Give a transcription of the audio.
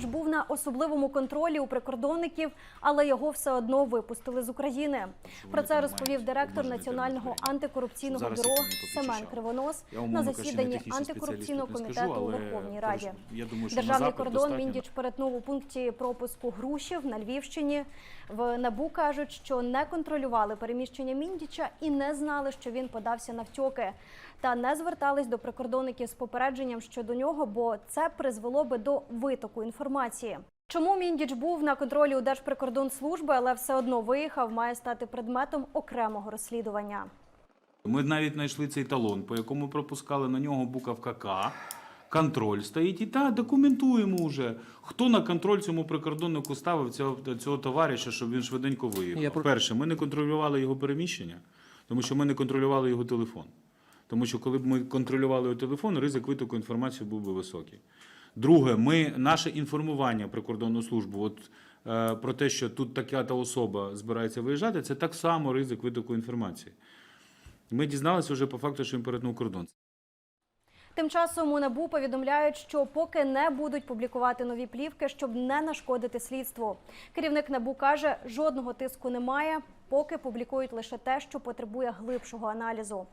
Міндіч був на особливому контролі у прикордонників, але його все одно випустили з України. Про це розповів директор Національного антикорупційного бюро Семен. Кривонос на засіданні антикорупційного комітету у Верховній Раді. Державний кордон. Міндіч перетнув у пункті пропуску Грушів на Львівщині. В НАБУ кажуть, що не контролювали переміщення Міндіча і не знали, що він подався на втьоки. Та не звертались до прикордонників з попередженням щодо нього, бо це призвело би до витоку інформації. Чому Міндіч був на контролі у Держприкордонслужби, але все одно виїхав, має стати предметом окремого розслідування. Ми навіть знайшли цей талон, по якому пропускали на нього буковка К. Контроль стоїть і та документуємо вже. Хто на контроль цьому прикордоннику ставив цього, цього товариша, щоб він швиденько виїхав. Я Перше, ми не контролювали його переміщення, тому що ми не контролювали його телефон. Тому що коли б ми контролювали його телефон, ризик витоку інформації був би високий. Друге, ми наше інформування прикордонну службу, от е, про те, що тут така та особа збирається виїжджати, це так само ризик витоку інформації. Ми дізналися вже по факту, що він перетнув кордон. Тим часом у НАБУ повідомляють, що поки не будуть публікувати нові плівки, щоб не нашкодити слідству. Керівник НАБУ каже, жодного тиску немає, поки публікують лише те, що потребує глибшого аналізу.